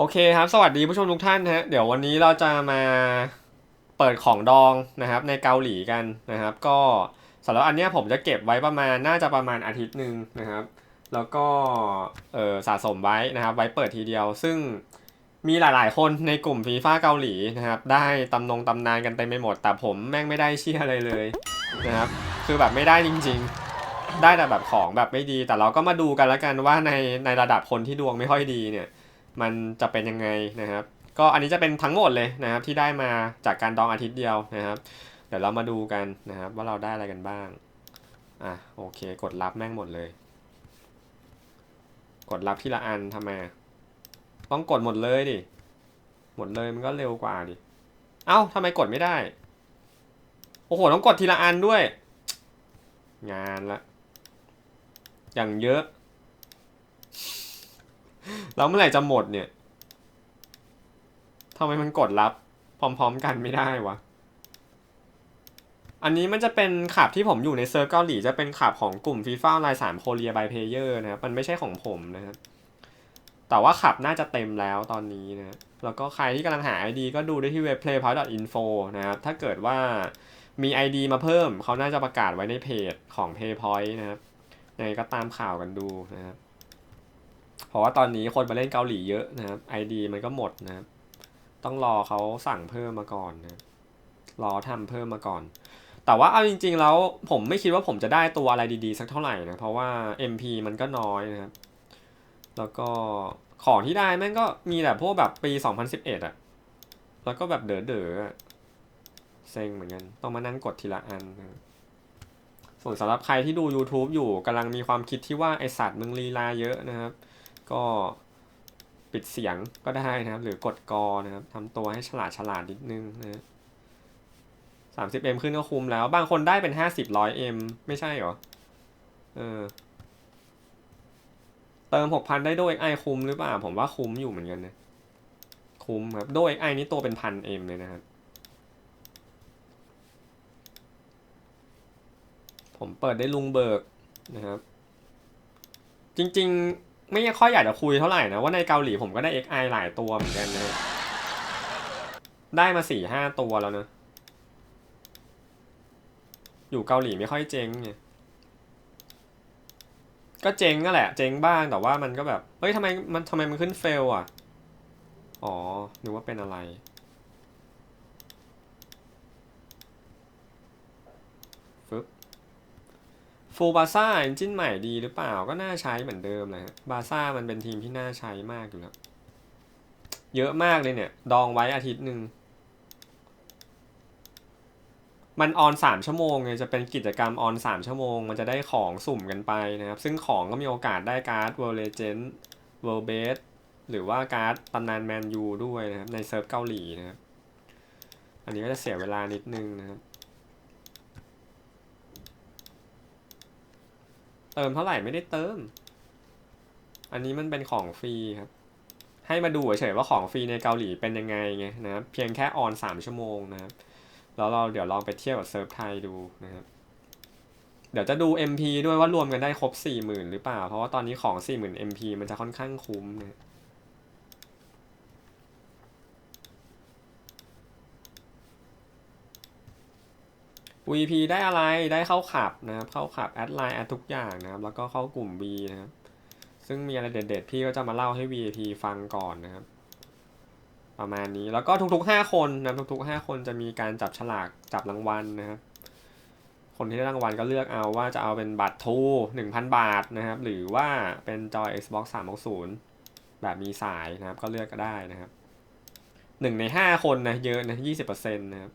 โอเคครับ สวัสดีผู้ชมทุกท่านฮะ เดี๋ยววันนี้เราจะมาเปิดของดองนะครับในเกาหลีกันนะครับ ก็สำหรับอันเนี้ยผมจะเก็บไว้ประมาณน่าจะประมาณอาทิตย์หนึ่งนะครับ แล้วก็เออสะสมไว้นะครับ ไว้เปิดทีเดียว ซึ่งมีหลาย ๆ คนในกลุ่มฟีฟ่าเกาหลีนะครับ ได้ตำนงตำนานกันเต็มไปหมด แต่ผมแม่งไม่ได้เชี่ยอะไรเลยนะครับ คือแบบไม่ได้จริง ๆ ได้แต่แบบของแบบไม่ดี แต่เราก็มาดูกันแล้วกันว่าในในระดับคนที่ดวงไม่ค่อยดีเนี่ย มันจะเป็นยังไงนะครับ ก็อันนี้จะเป็นทั้งหมดเลยนะครับที่ได้มาจากการดองอาทิตย์เดียวนะครับ เดี๋ยวเรามาดูกันนะครับว่าเราได้อะไรกันบ้างอะโอเค กดรับแม่งหมดเลย กดรับทีละอันทำไมต้องกดหมดเลยดิหมดเลยมันก็เร็วกว่าดิเอ้าทำไมกดไม่ได้ โอ้โห ต้องกดทีละอันด้วย งานละ อย่างเยอะ แล้วเมื่อไหร่จะหมดเนี่ยทำไมมันกดรับ พร้อม ๆ กันไม่ได้วะ อันนี้มันจะเป็นขับที่ผมอยู่ในเซิร์ฟเกาหลีจะเป็นขับของกลุ่มฟีฟ่าไลน์สามโคเรียบายเพเยอร์นะครับ มันไม่ใช่ของผมนะครับ แต่ว่าขับน่าจะเต็มแล้วตอนนี้นะ แล้วก็ใครที่กำลังหา ID ก็ดูได้ที่เว็บ playpoint.info นะครับ ถ้าเกิดว่ามี ID มาเพิ่ม เขาน่าจะประกาศไว้ในเพจของ paypoint นะครับยังไงก็ตามข่าวกันดูนะครับ เพราะว่าตอนนี้คนมาเล่นเกาหลีเยอะนะครับ ID มันก็หมดนะครับต้องรอเขาสั่งเพิ่มมาก่อนนะรอทำเพิ่มมาก่อน แต่ว่าเอาจริง ๆ แล้วผมไม่คิดว่าผมจะได้ตัวอะไรดีๆ สักเท่าไหร่นะเพราะว่า MP มันก็น้อยนะครับ แล้วก็ของที่ได้แม่งก็มีแต่พวกแบบปี 2011อะแล้วก็แบบเด๋อๆอเซ็งเหมือนกัน ต้องมานั่งกดทีละอันนะส่วนสำหรับใครที่ดู YouTube อยู่กำลังมีความคิดที่ว่าไอสัตว์มึงลีลาเยอะนะครับ ก็ปิดเสียงก็ได้นะครับ หรือกดกอนะครับทำตัวให้ฉลาดฉลาดนิดนึงนะสามสิบเอ็มขึ้นก็คุมแล้ว บางคนได้เป็นห้าสิบร้อยเอ็มไม่ใช่เหรอ เออ เติมหกพันได้โด XI คุ้มหรือเปล่า ผมว่าคุมอยู่เหมือนกันนะ คุมครับโด XI นี่ตัวเป็นพันเอ็มเลยนะครับ ผมเปิดได้ลุงเบิกนะครับ จริง ๆ ไม่ค่อยอยากจะคุยเท่าไหร่นะว่าในเกาหลีผมก็ได้ XI หลายตัวเหมือนกันนะได้มาสี่ห้าตัวแล้วนะ อยู่เกาหลีไม่ค่อยเจ๊งไงก็เจ๊งก็แหละ เจ๊งบ้างแต่ว่ามันก็แบบ เฮ้ยทำไมมันทำไมมันขึ้นเฟลอะ อ๋อหรือว่าเป็นอะไร ฟึบ ฟูบาซ่าเอนจินใหม่ดีหรือเปล่าก็น่าใช้เหมือนเดิมเลยฮะบาซ่ามันเป็นทีมที่น่าใช้มากอยู่แล้ว เยอะมากเลยเนี่ย ดองไว้อาทิตย์หนึ่ง มันออนสามชั่วโมงไงจะเป็นกิจกรรมออนสามชั่วโมง มันจะได้ของสุ่มกันไปนะครับ ซึ่งของก็มีโอกาสได้การ์ด World Legend World Base หรือว่าการ์ดตำนานแมนยูด้วยนะครับ ในเซิร์ฟเกาหลีนะครับ อันนี้ก็จะเสียเวลานิดนึงนะครับ เติมเท่าไหร่ไม่ได้เติม อันนี้มันเป็นของฟรีครับ ให้มาดูเฉยๆว่าของฟรีในเกาหลีเป็นยังไงไงนะครับ เพียงแค่ออนสามชั่วโมงนะครับ แล้วเราเดี๋ยวลองไปเทียบกับเซิร์ฟไทยดูนะครับ เดี๋ยวจะดู MP ด้วยว่ารวมกันได้ครบ 40,000 หรือเปล่า เพราะว่าตอนนี้ของ 40,000 MP มันจะค่อนข้างคุ้มนะ VP ได้อะไรได้เข้าขับนะครับ เข้าขับแอดไลน์แอดทุกอย่างนะครับ แล้วก็เข้ากลุ่ม V นะครับ ซึ่งมีอะไรเด็ดๆ พี่ก็จะมาเล่าให้ VIP ฟังก่อนนะครับ ประมาณนี้แล้วก็ทุกๆ 5 คนนะทุกๆ 5 คนจะมีการจับฉลากจับรางวัลนะครับคนที่ได้รางวัลก็เลือกเอาว่าจะเอาเป็นบัตรทู1,000บาทนะครับ หรือว่าเป็นจอย Xbox 360 แบบมีสายนะครับ ก็เลือกก็ได้นะครับหนึ่งในห้าคนนะเยอะนะยี่สิบเปอร์เซ็นต์นะครับ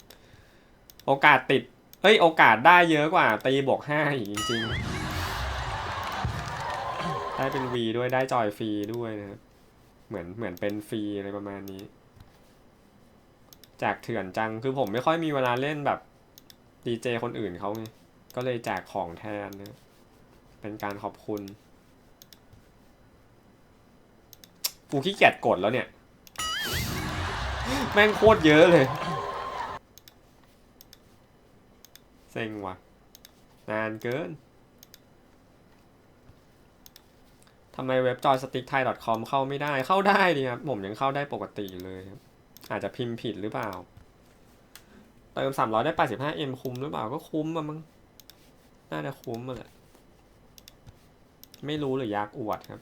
โอกาสติด เอ้ย โอกาสได้เยอะกว่า ตีบวกห้าอีกจริงๆ ได้เป็น V ด้วยได้จอยฟรีด้วยนะครับเหมือนเหมือนเป็นฟรีอะไรประมาณนี้แจกเถื่อนจังคือผมไม่ค่อยมีเวลาเล่นแบบดีเจคนอื่นเขาไง ก็เลยแจกของแทนนะเป็นการขอบคุณกูขี้เกียจกดแล้วเนี่ย แม่งโคตรเยอะเลย เซ็งว่ะ นานเกินทำไมเว็บ joystickthai.com เข้าไม่ได้ เข้าได้ดีครับ ผมยังเข้าได้ปกติเลยครับ อาจจะพิมพ์ผิดหรือเปล่า เติม 300 ได้ 85M คุ้มหรือเปล่า ก็คุ้มอะมั้ง น่าจะคุ้มอะแหละ ไม่รู้หรืออยากอวดครับ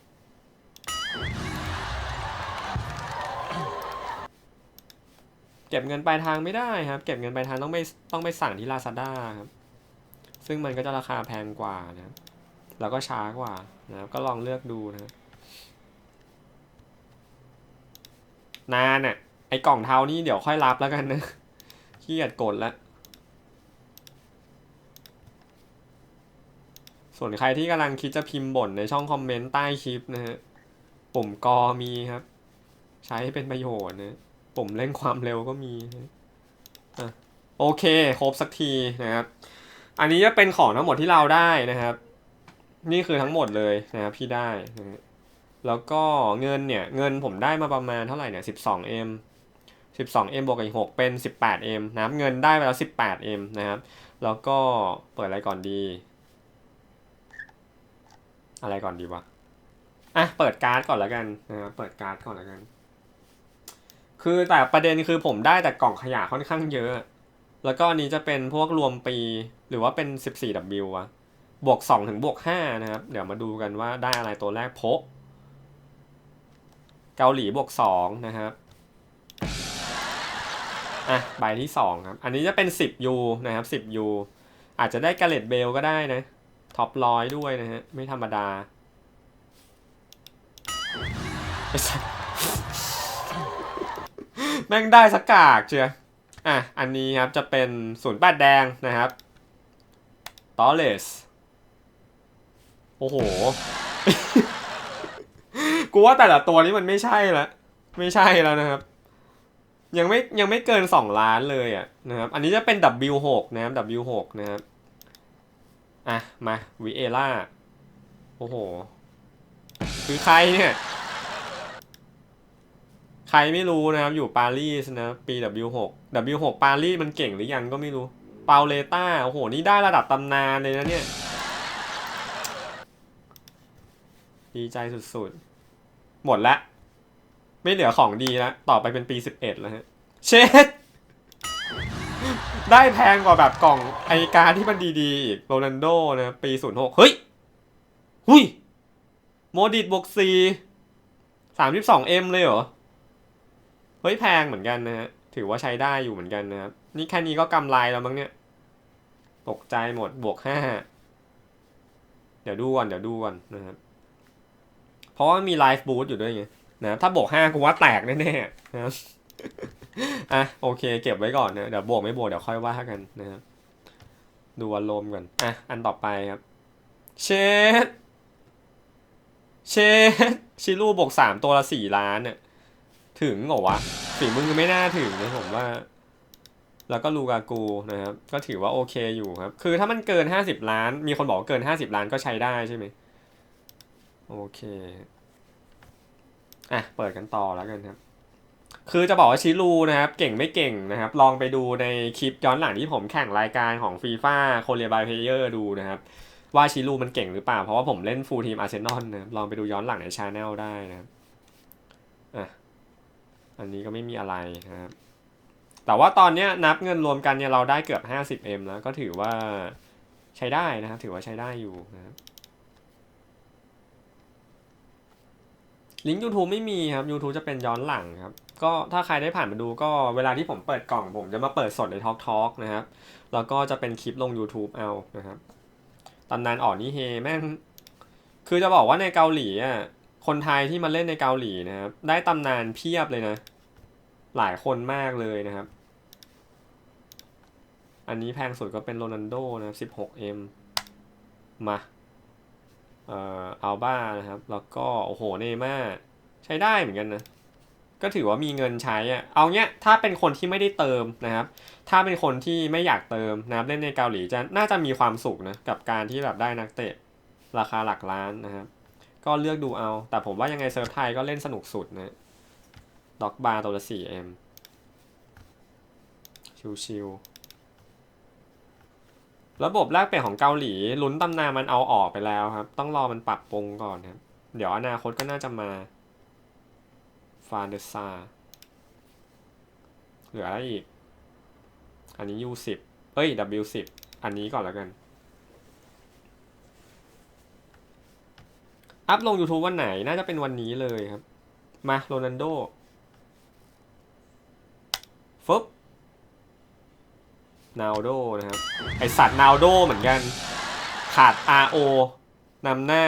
เก็บเงินปลายทางไม่ได้ครับ เก็บเงินปลายทางต้องไปต้องไปสั่งที่ Lazada ครับ ซึ่งมันก็จะราคาแพงกว่านะครับ แล้วก็ช้ากว่านะครับ ก็ลองเลือกดูนะครับนานอะ ไอ้กล่องเทานี่เดี๋ยวค่อยรับแล้วกันนะขี้เกียจกดแล้ว ส่วนใครที่กำลังคิดจะพิมพ์บ่นในช่องคอมเมนต์ใต้คลิปนะฮะ ปุ่มกอมีครับ ใช้ให้เป็นประโยชน์นะ ปุ่มเร่งความเร็วก็มีอะโอเคครบสักทีนะครับ อันนี้จะเป็นของทั้งหมดที่เราได้นะครับ นี่คือทั้งหมดเลยนะครับที่ได้นะแล้วก็เงินเนี่ย เงินผมได้มาประมาณเท่าไหร่เนี่ย 12m 12m บวกกับอีก6เป็น 18m นะครับเงินได้ไปแล้ว 18m นะครับ แล้วก็เปิดอะไรก่อนดี อะไรก่อนดีวะอะเปิดการ์ดก่อนแล้วกันนะครับเปิดการ์ดก่อนแล้วกัน คือแต่ประเด็นคือผมได้แต่กล่องขยะค่อนข้างเยอะ แล้วก็อันนี้จะเป็นพวกรวมปีหรือว่าเป็น 14W อะบวก 2 ถึงบวก 5 นะครับ เดี๋ยวมาดูกันว่าได้อะไรตัวแรกโพเกาหลีบวก 2 นะครับอะใบที่ 2 ครับ อันนี้จะเป็น 10U นะครับ 10U อาจจะได้กาเลตเบลก็ได้นะ ท็อปร้อยด้วยนะฮะ ไม่ธรรมดา แม่งได้สกากเชียอะ อันนี้ครับจะเป็นศูนย์แปดแดงนะครับตอเลสโอ้โห กูว่าแต่ละตัวนี้มันไม่ใช่ละไม่ใช่แล้วนะครับ ยังไม่ยังไม่เกินสองล้านเลยอะนะครับ อันนี้จะเป็น W6 นะครับ W6 นะครับ อะ มาวิเอล่า โอ้โห คือใครเนี่ย ใครไม่รู้นะครับอยู่ปารีสนะปี W6 W6 ปารีสมันเก่งหรือยังก็ไม่รู้ เปาเลต้าโอ้โห นี่ได้ระดับตำนานเลยนะเนี่ย ดีใจสุดๆ หมดละ ไม่เหลือของดีแล้วต่อไปเป็นปี 11 แล้วฮะ เช็ดได้แพงกว่าแบบกล่องไอการที่มันดีๆอีกโรนันโดนะปี 06 เฮ้ย หุยโมดิตบวก4 32M เลยเหรอ เฮ้ยแพงเหมือนกันนะฮะ ถือว่าใช้ได้อยู่เหมือนกันนะครับ นี่แค่นี้ก็กำไรแล้วมั้งเนี่ย ตกใจหมดบวกห้า เดี๋ยวดูก่อนเดี๋ยวดูก่อนนะครับ เพราะว่ามีไลฟ์บูทอยู่ด้วยไงนะถ้าบวกห้ากูว่าแตกแน่ๆนะครับอะโอเค เก็บไว้ก่อนนะเดี๋ยวบวกไม่บวกเดี๋ยวค่อยว่ากันนะครับดูอารมณ์ก่อนอะอันต่อไปครับเชดเชดชิลูบวกสามตัวละสี่ล้านเนี่ย ถึงเหรอวะฝีมือไม่น่าถึงนะผมว่า แล้วก็ลูกากูนะครับ ก็ถือว่าโอเคอยู่ครับ คือถ้ามันเกินห้าสิบล้าน มีคนบอกเกินห้าสิบล้านก็ใช้ได้ใช่ไหมโอเคอะเปิดกันต่อแล้วกันครับ คือจะบอกว่าชิลูนะครับ เก่งไม่เก่งนะครับ ลองไปดูในคลิปย้อนหลังที่ผมแข่งรายการของฟีฟ่าโคเรียบายเพเยอร์ดูนะครับ ว่าชิลูมันเก่งหรือเปล่า เพราะว่าผมเล่นฟูลทีมอาร์เซนอลนะลองไปดูย้อนหลังในชาแนลได้นะครับอะ อันนี้ก็ไม่มีอะไรครับ แต่ว่าตอนเนี้ยนับเงินรวมกันเนี่ยเราได้เกือบ 50M แล้วก็ถือว่าใช้ได้นะครับ ถือว่าใช้ได้อยู่นะครับลิงก์ YouTube ไม่มีครับ YouTube จะเป็นย้อนหลังครับ ก็ถ้าใครได้ผ่านมาดูก็เวลาที่ผมเปิดกล่องผมจะมาเปิดสดใน Talk Talk นะครับ แล้วก็จะเป็นคลิปลง YouTube เอานะครับตำนานอ่อนนี่เฮแม่ง คือจะบอกว่าในเกาหลีอะ คนไทยที่มาเล่นในเกาหลีนะครับ ได้ตำนานเพียบเลยนะ หลายคนมากเลยนะครับ อันนี้แพงสุดก็เป็นโรนัลโดนะครับ 16M มาเอ่ออัลบ้านะครับ แล้วก็ โอ้โห เนม่าใช้ได้เหมือนกันนะ ก็ถือว่ามีเงินใช้อะเอาเนี้ย ถ้าเป็นคนที่ไม่ได้เติมนะครับ ถ้าเป็นคนที่ไม่อยากเติมนะครับ เล่นในเกาหลีจะน่าจะมีความสุขนะ กับการที่แบบได้นักเตะ ราคาหลักล้านนะครับ ก็เลือกดูเอา แต่ผมว่ายังไงเซิร์ฟไทยก็เล่นสนุกสุดนะด็อกบาร์ตัวละ 4M ชิวๆระบบแลกเปลี่ยนของเกาหลีลุ้นตำนานมันเอาออกไปแล้วครับ ต้องรอมันปรับปรุงก่อนครับ เดี๋ยวอนาคตก็น่าจะมา ฟาเดซาเหลืออะไรอีก อันนี้ U10 เอ้ย W10 อันนี้ก่อนแล้วกัน อัพลง YouTube วันไหนน่าจะเป็นวันนี้เลยครับ มาโรนันโดฟึบนาโดนะครับ ไอสัตว์นาโดเหมือนกัน ขาด RO นำหน้า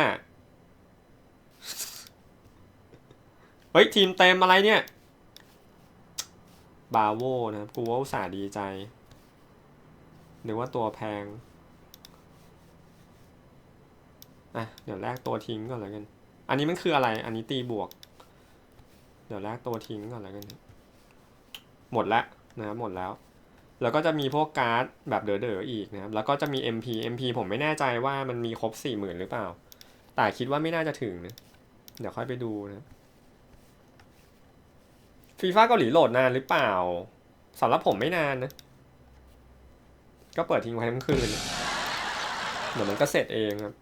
เฮ้ย ทีมเต็มอะไรเนี่ย บาโวนะครับ กูว่าอุตส่าห์ดีใจนึกว่าตัวแพง อะเดี๋ยวแลกตัวทิ้งก่อนแล้วกัน อันนี้มันคืออะไร อันนี้ตีบวก เดี๋ยวแลกตัวทิ้งก่อนแล้วกัน หมดแล้วนะครับหมดแล้ว แล้วก็จะมีพวกการ์ดแบบเด๋อๆอีกนะครับ แล้วก็จะมี MP MP ผมไม่แน่ใจว่ามันมีครบสี่หมื่นหรือเปล่า แต่คิดว่าไม่น่าจะถึงนะ เดี๋ยวค่อยไปดูนะฟีฟ่าเกาหลีโหลดนานหรือเปล่าสำหรับผมไม่นานนะ ก็เปิดทิ้งไว้ทั้งคืนเลยเดี๋ยวมันก็เสร็จเองครับ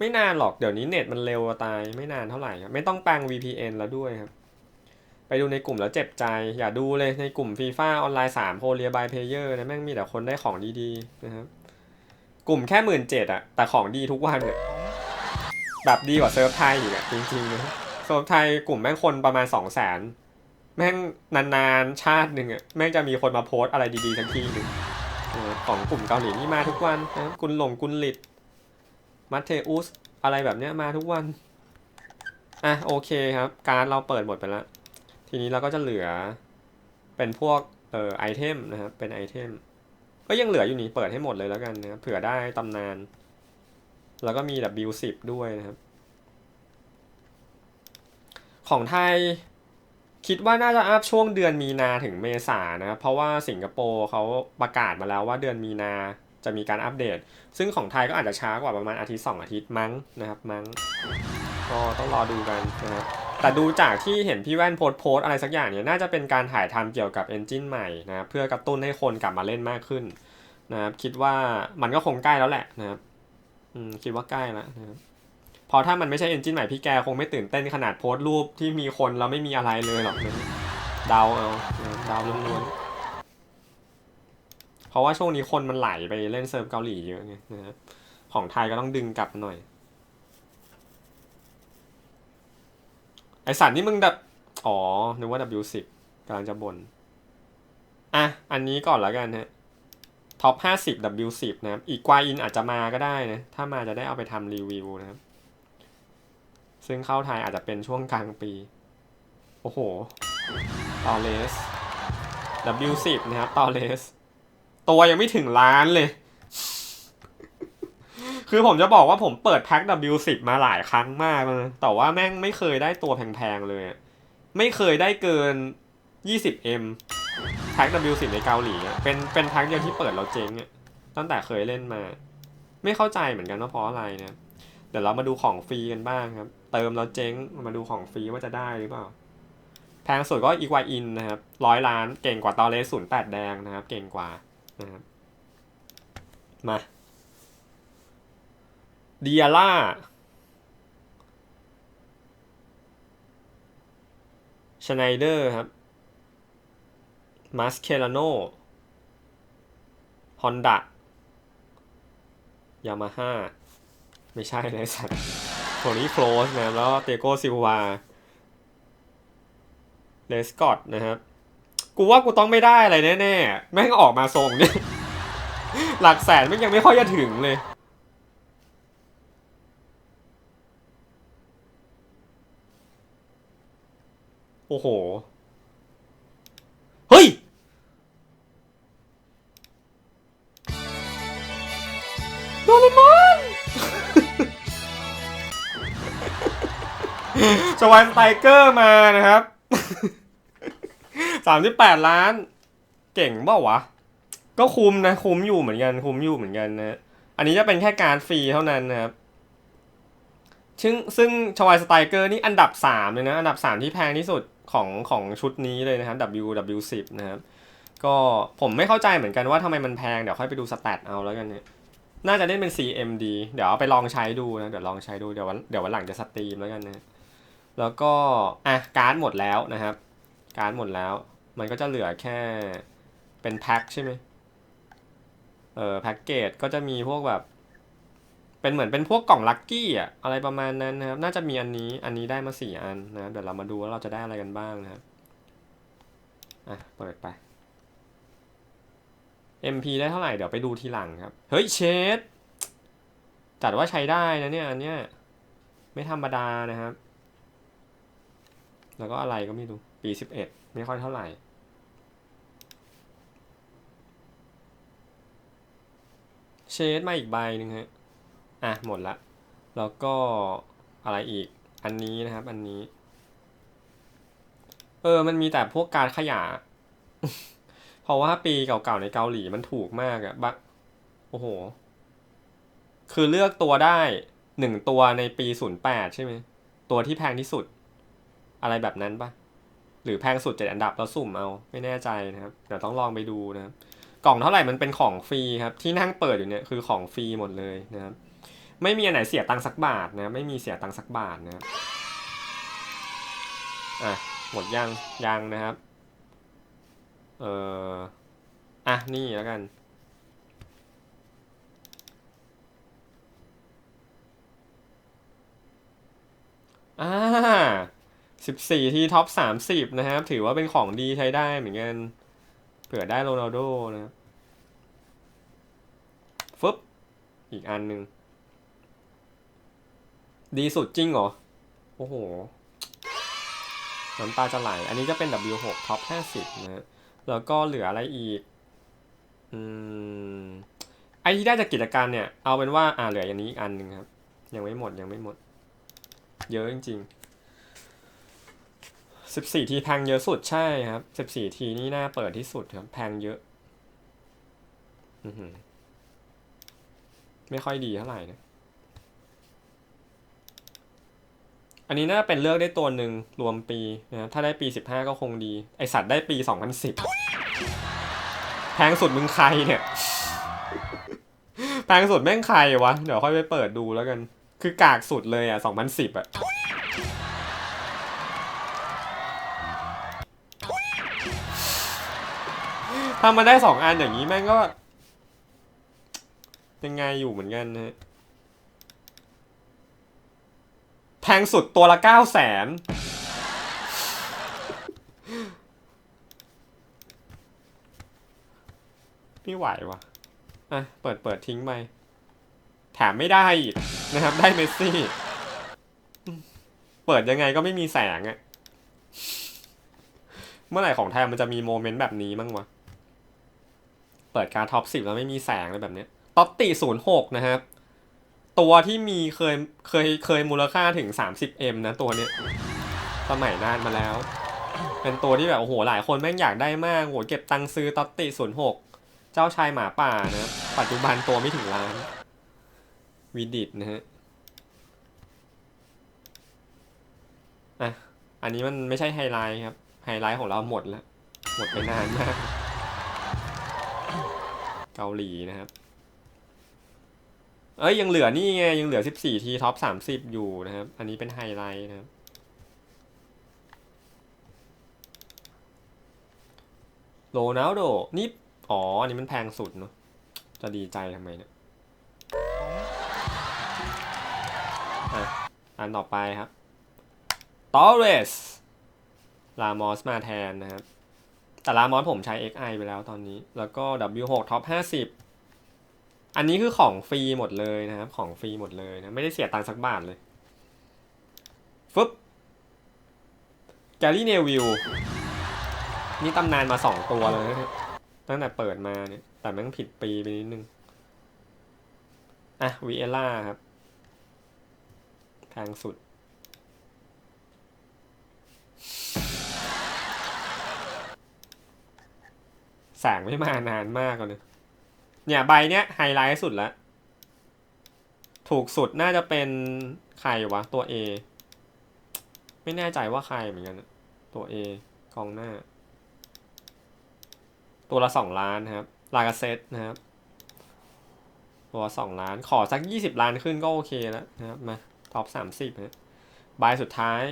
ไม่นานหรอกเดี๋ยวนี้เน็ตมันเร็วตายไม่นานเท่าไหร่ครับไม่ต้องแปลง VPN แล้วด้วยครับ ไปดูในกลุ่มแล้วเจ็บใจ อย่าดูเลยในกลุ่มฟีฟ่าออนไลน์สามโพเลียบายเพเยอร์นะแม่งมีแต่คนได้ของดีๆนะครับ กลุ่มแค่หมื่นเจ็ดอะแต่ของดีทุกวันเนี่ยแบบดีกว่าเซิร์ฟไทยอีกอะจริงๆนะเซิร์ฟไทยกลุ่มแม่งคนประมาณสองแสนแม่งนานๆชาติหนึ่งอะแม่งจะมีคนมาโพสต์อะไรดีๆสักทีหนึ่งเออของกลุ่มเกาหลีนี่มาทุกวันนะกุนหลงกุนลิด มัตเทอุสอะไรแบบเนี้ยมาทุกวัน อะโอเคครับ การเราเปิดหมดไปแล้ว ทีนี้เราก็จะเหลือเป็นพวกเอ่อไอเทมนะครับเป็นไอเทมก็ยังเหลืออยู่นี่เปิดให้หมดเลยแล้วกันนะเผื่อได้ตำนาน แล้วก็มี W10 ด้วยนะครับ ของไทยคิดว่าน่าจะอัพช่วงเดือนมีนาถึงเมษานะครับเพราะว่าสิงคโปร์เขาประกาศมาแล้วว่าเดือนมีนา จะมีการอัปเดต ซึ่งของไทยก็อาจจะช้ากว่าประมาณอาทิตย์สองอาทิตย์มั้งนะครับมั้งก็ต้องรอดูกันนะครับแต่ดูจากที่เห็นพี่แว่นโพสต์โพสอะไรสักอย่างเนี่ยน่าจะเป็นการถ่ายทำเกี่ยวกับเอนจินใหม่นะครับเพื่อกระตุ้นให้คนกลับมาเล่นมากขึ้นนะครับคิดว่ามันก็คงใกล้แล้วแหละนะครับอืมคิดว่าใกล้แล้วนะครับพอถ้ามันไม่ใช่เอนจินใหม่พี่แกคงไม่ตื่นเต้นขนาดโพสต์รูปที่มีคนแล้วไม่มีอะไรเลยหรอกนะเดาเอาเดาล้วนๆ เพราะว่าช่วงนี้คนมันไหลไปเล่นเซิร์ฟเกาหลีเยอะไงนะครับของไทยก็ต้องดึงกลับหน่อย ไอสัตว์นี่มึงแบบอ๋อ นึกว่า W10 กำลังจะบน อะ อันนี้ก่อนแล้วกันฮะท็อป 50 W10 นะครับอีกกวาอินอาจจะมาก็ได้นะ ถ้ามาจะได้เอาไปทำรีวิวนะครับ ซึ่งเข้าไทยอาจจะเป็นช่วงกลางปี โอ้โห ตอเลส W10 นะครับ ตอเลส ตัวยังไม่ถึงล้านเลย คือผมจะบอกว่าผมเปิดแพ็ค W10 มาหลายครั้งมากนะแต่ว่าแม่งไม่เคยได้ตัวแพงๆเลย ไม่เคยได้เกิน 20M แพ็ค W10 ในเกาหลีเป็นเป็นแพ็คเดียวที่เปิดเราเจ๊งอะตั้งแต่เคยเล่นมา ไม่เข้าใจเหมือนกันว่าเพราะอะไรนะเดี๋ยวเรามาดูของฟรีกันบ้างครับ เติมเราเจ๊งมาดูของฟรีว่าจะได้หรือเปล่าแพงสุดก็อีควายอินนะครับร้อยล้านเก่งกว่าตอเลสศูนย์แปดแดงนะครับ เก่งกว่า นะครับ มาเดียร่าชไนเดอร์ครับ มาสเคลาโนฮอนดะยามาฮ่าไม่ใช่เลยสัตว์โทนี่โคลสนะครับแล้วเตโกซิลวาเลสกอตนะครับ กูว่ากูต้องไม่ได้อะไรแน่ๆ แม่งออกมาทรงเนี่ยหลักแสนม่งยังไม่ค่อยจะถึงเลยโอ้โห เฮ้ย โดเรมอนสวายสไตรเกอร์มานะครับ สามสิบแปดล้าน เก่งเปล่าวะ ก็คุ้มนะ คุ้มอยู่เหมือนกัน คุ้มอยู่เหมือนกันนะ อันนี้จะเป็นแค่การฟรีเท่านั้นนะครับซึ่งซึ่งชวายสไตรเกอร์นี่อันดับ3เลยนะ อันดับ3ที่แพงที่สุดของของชุดนี้เลยนะครับ W W10 นะครับ ก็ผมไม่เข้าใจเหมือนกันว่าทำไมมันแพง เดี๋ยวค่อยไปดูสแตทเอาแล้วกันเนี่ยน่าจะเล่นเป็น CMD เดี๋ยวเอาไปลองใช้ดูนะ เดี๋ยวลองใช้ดู เดี๋ยววันเดี๋ยววันหลังจะสตรีมแล้วกันนะ แล้วก็ อะ การ์ดหมดแล้วนะครับ การ์ดหมดแล้ว มันก็จะเหลือแค่เป็นแพ็คใช่ไหมเออแพ็กเกจก็จะมีพวกแบบ เป็นเหมือนเป็นพวกกล่องลัคกี้อะอะไรประมาณนั้นนะครับ น่าจะมีอันนี้อันนี้ได้มาสี่อันนะเดี๋ยวเรามาดูว่าเราจะได้อะไรกันบ้างนะครับอะเปิดไป MP ได้เท่าไหร่เดี๋ยวไปดูทีหลังครับ เฮ้ยเชดจัดว่าใช้ได้นะเนี่ยอันเนี้ยไม่ธรรมดานะครับ แล้วก็อะไรก็ไม่รู้ปีสิบเอ็ดไม่ค่อยเท่าไหร่ เชดมาอีกใบหนึ่งฮะ อะ หมดละ แล้วก็อะไรอีก อันนี้นะครับ อันนี้ เออ มันมีแต่พวกการขยะ เพราะว่าปีเก่าๆในเกาหลีมันถูกมากอะบะโอ้โห คือเลือกตัวได้หนึ่งตัวในปีศูนย์แปดใช่ไหม ตัวที่แพงที่สุด อะไรแบบนั้นปะหรือแพงสุดเจ็ดอันดับแล้วสุ่มเอา ไม่แน่ใจนะครับ เดี๋ยวต้องลองไปดูนะครับ กล่องเท่าไหร่มันเป็นของฟรีครับ ที่นั่งเปิดอยู่เนี่ยคือของฟรีหมดเลยนะครับ ไม่มีอันไหนเสียตังค์สักบาทนะ ไม่มีเสียตังค์สักบาทนะครับอะหมดยังยังนะครับ เอ่ออะนี่แล้วกันอ่าสิบสี่ที่ท็อปสามสิบนะครับ ถือว่าเป็นของดีใช้ได้เหมือนกัน เผื่อได้โรนัลโดนะครับฟึบอีกอันหนึ่งดีสุดจริงเหรอ โอ้โห น้ำตาจะไหล อันนี้จะเป็น W6 ท็อป50นะฮะแล้วก็เหลืออะไรอีก อืม ไอที่ได้จากกิจการเนี่ย เอาเป็นว่า อ่าเหลืออย่างนี้อีกอันหนึ่งครับ ยังไม่หมดยังไม่หมด เยอะจริงๆ 14ทีแพงเยอะสุดใช่ครับ14ทีนี่น่าเปิดที่สุดครับ แพงเยอะ อือหือไม่ค่อยดีเท่าไหร่นะ อันนี้น่าเป็นเลือกได้ตัวหนึ่งรวมปีนะถ้าได้ปี15ก็คงดี ไอสัตว์ได้ปี2010แพงสุดมึงใครเนี่ย แพงสุดแม่งใครวะ เดี๋ยวค่อยไปเปิดดูแล้วกัน คือกากสุดเลยอะ2010อะ ถ้ามาได้สองอันอย่างนี้แม่งก็ ยังไงอยู่เหมือนกันนะแพงสุดตัวละเก้าแสนไม่ไหววะอะ เปิดเปิดทิ้งไปแถมไม่ได้อีกนะครับ ได้เมสซี่ เปิดยังไงก็ไม่มีแสงอะเมื่อไหร่ของไทยมันจะมีโมเมนต์แบบนี้บ้งวะ เปิดการท็อปสิบแล้วไม่มีแสงอะไรแบบเนี้ยท็อปตีศูนย์หกนะครับ ตัวที่มีเคยเคยเคยมูลค่าถึง 30M นะตัวเนี้ยสมัยนานมาแล้ว เป็นตัวที่แบบโอ้โหหลายคนแม่งอยากได้มากโหเก็บตังค์ซื้อต็อตติศูนย์หกเจ้าชายหมาป่านะปัจจุบันตัวไม่ถึงล้านวีดิตนะฮะอะอันนี้มันไม่ใช่ไฮไลท์ครับ ไฮไลท์ของเราหมดแล้ว หมดไปนานมาก เกาหลีนะครับ เอ้ยยังเหลือนี่ไงยังเหลือ14ทีท็อป30อยู่นะครับ อันนี้เป็นไฮไลท์นะครับ โรนัลโดนี่ อ๋อ อันนี้มันแพงสุดเนาะจะดีใจทำไมเนี่ยอะอันต่อไปครับตอเรสลามอสมาแทนนะครับ แต่ลามอสผมใช้ XI ไปแล้วตอนนี้ แล้วก็ W6 ท็อป50 อันนี้คือของฟรีหมดเลยนะครับ ของฟรีหมดเลยนะ ไม่ได้เสียตังค์สักบาทเลย ฟึบแกลลี่เนวิลนี่ตำนานมาสองตัวเลยนะตั้งแต่เปิดมาเนี่ย แต่แม่งผิดปีไปนิดนึง อะวีเอล่าครับแพงสุด แสงไม่มานานมากเลยเนี่ยใบเนี้ยไฮไลท์สุดแล้วถูกสุดน่าจะเป็นใครวะ ตัว A ไม่แน่ใจว่าใครเหมือนกัน ตัว A กองหน้า ตัวละสองล้านนะครับ ลากาเซตนะครับ ตัวสองล้านขอสักยี่สิบล้านขึ้นก็โอเคแล้วนะครับมาท็อปสามสิบนะใบสุดท้าย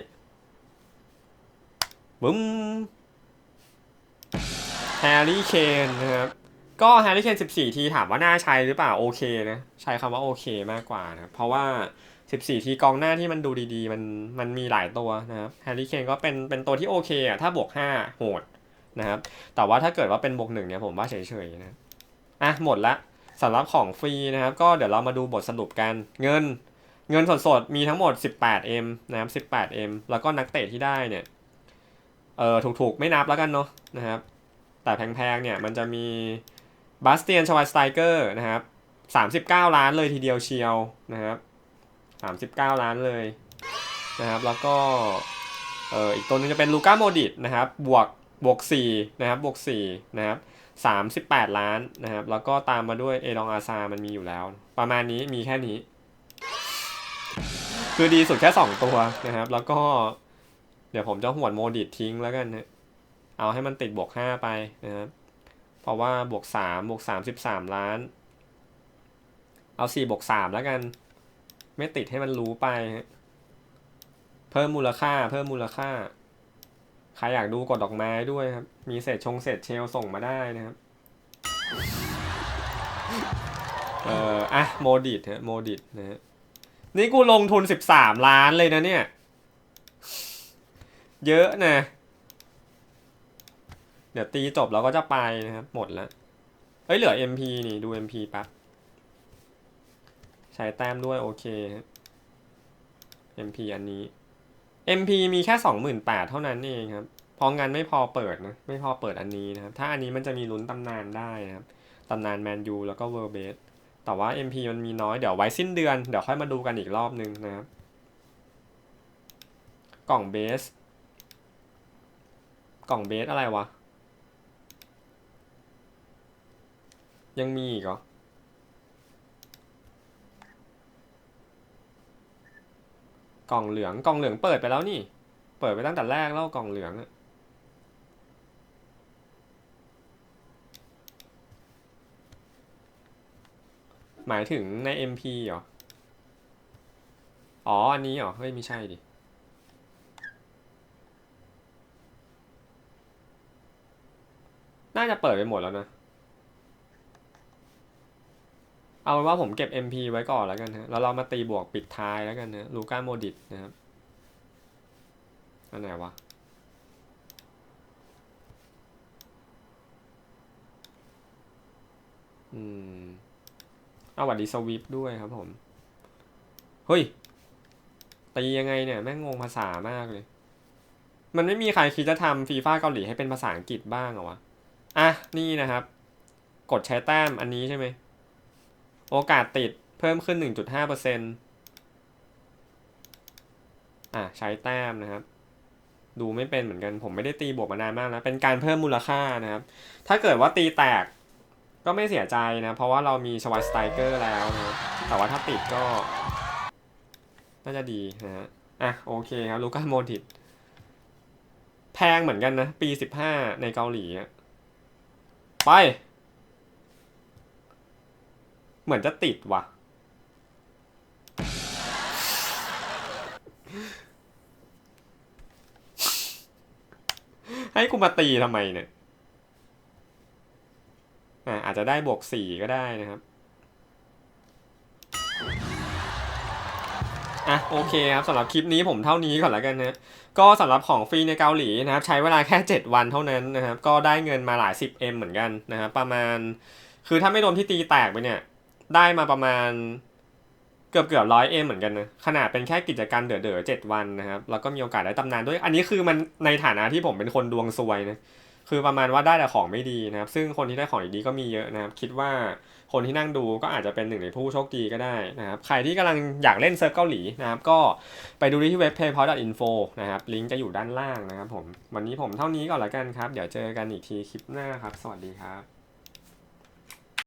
บึ้ม แฮร์รี่เคนนะครับก็แฮร์รี่เคน14 ทีถามว่าน่าใช้หรือเปล่าโอเคนะใช้คำว่าโอเคมากกว่านะเพราะว่า 14 ทีกองหน้าที่มันดูดีๆ มันมันมีหลายตัวนะครับแฮร์รี่เคนก็เป็นเป็นตัวที่โอเคอะถ้าบวก 5 โหดนะครับแต่ว่าถ้าเกิดว่าเป็นบวกหนึ่งเนี่ยผมว่าเฉยๆนะอะหมดละสำหรับของฟรีนะครับ ก็เดี๋ยวเรามาดูบทสรุปกันเงิน เงินสดๆ มีทั้งหมด 18M นะครับ 18M แล้วก็นักเตะที่ได้เนี่ยเออถูกๆ ไม่นับแล้วกันเนาะนะครับ แต่แพงๆเนี่ยมันจะมีบาสเตียนชวายสไตเกอร์นะครับ 39 ล้านเลยทีเดียวเชียวนะครับ39 ล้านเลยนะครับ แล้วก็เอออีกตัวนึงจะเป็นลูก้าโมดิตนะครับ บวกบวก4นะครับบวก4นะครับ38 ล้านนะครับ แล้วก็ตามมาด้วยเอดองอาซา มันมีอยู่แล้ว ประมาณนี้มีแค่นี้ คือดีสุดแค่ 2 ตัวนะครับ แล้วก็เดี๋ยวผมจะหวดโมดิตทิ้งแล้วกันนะ เอาให้มันติดบวก 5 ไปนะครับเพราะว่าบวก3บวก33ล้าน เอา 4 บวก 3 แล้วกัน ไม่ติดให้มันรู้ไป เพิ่มมูลค่าเพิ่มมูลค่า ใครอยากดูกดดอกไม้ด้วยครับ มีเศษชงเศษเชลส่งมาได้นะครับ เอ่ออะโมดิตฮะโมดิตนะฮะนี่กูลงทุน 13 ล้านเลยนะเนี่ย เยอะนะ เดี๋ยวตีจบเราก็จะไปนะครับ หมดแล้วเฮ้ยเหลือ MP นี่ดู MP แป๊บใช้แต้มด้วยโอเค MP อันนี้ MP มีแค่ 28,000เท่านั้นเองครับพราะงั้นไม่พอเปิดนะ ไม่พอเปิดอันนี้นะครับ ถ้าอันนี้มันจะมีลุ้นตำนานได้นะครับ ตำนานแมนยูแล้วก็เวอร์เบสแต่ว่า MP มันมีน้อย เดี๋ยวไว้สิ้นเดือน เดี๋ยวค่อยมาดูกันอีกรอบนึงนะครับ กล่องเบส กล่องเบสอะไรวะ ยังมีอีกเหรอ กล่องเหลือง กล่องเหลืองเปิดไปแล้วนี่ เปิดไปตั้งแต่แรกแล้วกล่องเหลืองอะหมายถึงใน MP เหรอ อ๋อ อันนี้เหรอ เฮ้ย ไม่ใช่ดิ น่าจะเปิดไปหมดแล้วนะ เอาเป็นว่าผมเก็บ MP ไว้ก่อนแล้วกันฮะแล้วเรามาตีบวกปิดท้ายแล้วกันนะลูก้าโมดิตนะครับอันไหนวะอืมเอาวัดดีสวิฟด้วยครับผม เฮ้ย ตียังไงเนี่ย แม่งงงภาษามากเลย มันไม่มีใครคิดจะทำฟีฟ่าเกาหลีให้เป็นภาษาอังกฤษบ้างเหรอวะ อะ นี่นะครับ กดใช้แต้มอันนี้ใช่ไหม โอกาสติดเพิ่มขึ้น 1.5%อะใช้แต้มนะครับ ดูไม่เป็นเหมือนกันผมไม่ได้ตีบวกมานานมากนะ เป็นการเพิ่มมูลค่านะครับ ถ้าเกิดว่าตีแตกก็ไม่เสียใจนะ เพราะว่าเรามีชวายสไตรเกอร์แล้วนะแต่ว่าถ้าติดก็ น่าจะดีนะฮะอะโอเคครับลูก้าโมดิตแพงเหมือนกันนะ ปี 15 ในเกาหลีไป เหมือนจะติดว่ะ ให้กูมาตีทำไมเนี่ยอาจจะได้บวกสี่ก็ได้นะครับ อะโอเคครับสำหรับคลิปนี้ผมเท่านี้ก่อนแล้วกันนะก็สำหรับของฟรีในเกาหลีนะครับ ใช้เวลาแค่ 7 วันเท่านั้นนะครับ ก็ได้เงินมาหลาย 10M เหมือนกันนะครับ ประมาณ คือถ้าไม่รวมที่ตีแตกไปเนี่ย ได้มาประมาณเกือบเกือบร้อยเอ็มเหมือนกันนะขนาดเป็นแค่กิจการเด๋อเด๋อเจ็ดวันนะครับ แล้วก็มีโอกาสได้ตำนานด้วย อันนี้คือมันในฐานะที่ผมเป็นคนดวงซวยนะคือประมาณว่าได้แต่ของไม่ดีนะครับ ซึ่งคนที่ได้ของดีก็มีเยอะนะครับ คิดว่าคนที่นั่งดูก็อาจจะเป็นหนึ่งในผู้โชคดีก็ได้นะครับ ใครที่กำลังอยากเล่นเซิร์ฟเกาหลีนะครับ ก็ไปดูที่เว็บ paypal.info นะครับ ลิงก์จะอยู่ด้านล่างนะครับผม วันนี้ผมเท่านี้ก่อนละกันครับ เดี๋ยวเจอกันอีกทีคลิปหน้าครับ สวัสดีครับ